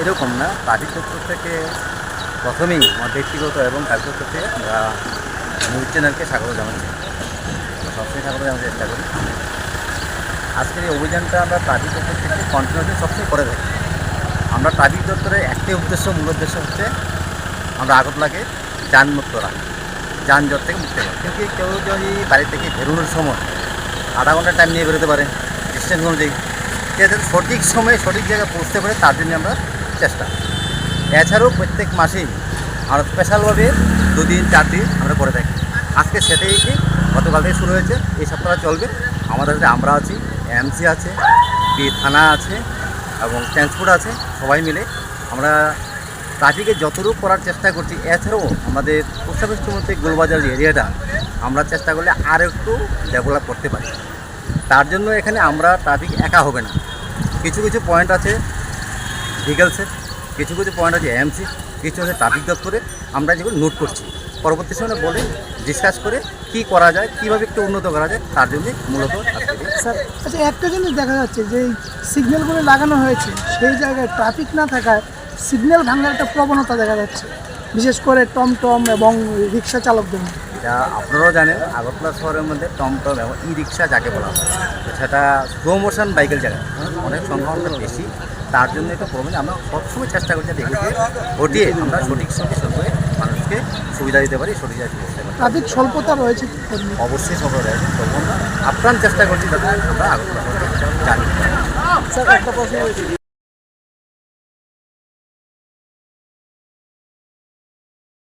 এরকম না। পার্টির পক্ষ থেকে প্রথমেই আমার ব্যক্তিগত এবং কার্যকর থেকে আমরা নিউজ চ্যানেলকে স্বাগত জানাচ্ছি। সবসময় স্বাগত জানাতে চেষ্টা করি। আজকের এই অভিযানটা আমরা ট্রাফিক পক্ষ থেকে কন্টিনিউসলি সবসময় করে থাকি। আমরা ট্রাফিক দপ্তরের একটাই উদ্দেশ্য, মূল উদ্দেশ্য হচ্ছে আমরা আগতলাকে যানমুক্ত রাখা যানজট থেকে মুক্ত করা কিন্তু কেউ যদি বাড়ি থেকে বেরোনোর সময় আধা ঘণ্টা টাইম নিয়ে বেরোতে পারে ডিস্টেন্স অনুযায়ী। যাতে সঠিক সময়ে সঠিক জায়গায় পৌঁছতে পারে, তার জন্য আমরা চেষ্টা। এছাড়াও প্রত্যেক মাসেই আমরা স্পেশালভাবে দুদিন চার দিন আমরা করে থাকি। আজকে সেটাই কি, গতকাল থেকে শুরু হয়েছে, এই সপ্তাহে চলবে। আমাদের সাথে আমরা আছি এমসি আছে বি থানা আছে, এবং ট্রান্সপোর্ট আছে, সবাই মিলে আমরা ট্রাফিকে যতটুকু করার চেষ্টা করছি, এছাড়াও আমাদের পোস্ট মধ্যে গোলবাজার এরিয়াটা আমরা চেষ্টা করলে আর একটু ডেভেলপ করতে পারি। তার জন্য এখানে আমরা ট্রাফিক একা হবে না। কিছু কিছু পয়েন্ট আছে ভিগেলসের কিছু কিছু পয়েন্ট আছে এমসি কিছু আছে ট্রাফিক দপ্তরে আমরা যেগুলো নোট করছি। পরবর্তী সময় বলে ডিসকাস করে কি করা যায়, কীভাবে একটু উন্নত করা যায়, তার জন্য মূলত স্যার আচ্ছা একটা জিনিস দেখা যাচ্ছে যে সিগন্যালগুলো লাগানো হয়েছে, সেই জায়গায় ট্রাফিক না থাকায় সিগন্যাল ভাঙার একটা প্রবণতা দেখা যাচ্ছে। বিশেষ করে টমটম এবং রিক্সা চালকদের এটা আপনারাও জানেন আগরতলা শহরের মধ্যে টমটম এবং ই রিক্সা যাকে বলা হয়। তো সেটা স্লো মোশন বাইকের জায়গায় অনেক সংখ্যা বেশি। তার জন্য এটা প্রবলেম আমরা সবসময় চেষ্টা করছি যে এগুলোকে ঘটিয়ে আমরা সঠিক সময়ে মানুষকে সুবিধা দিতে পারি সঠিক জায়গায় পৌঁছতে পারি। ট্রাফিক স্বল্পতা রয়েছে অবশ্যই সফল রয়েছে আপ্রাণ চেষ্টা করছি যাতে আমরা আগরতলা শহরকে জানি। স্যার একটা প্রশ্ন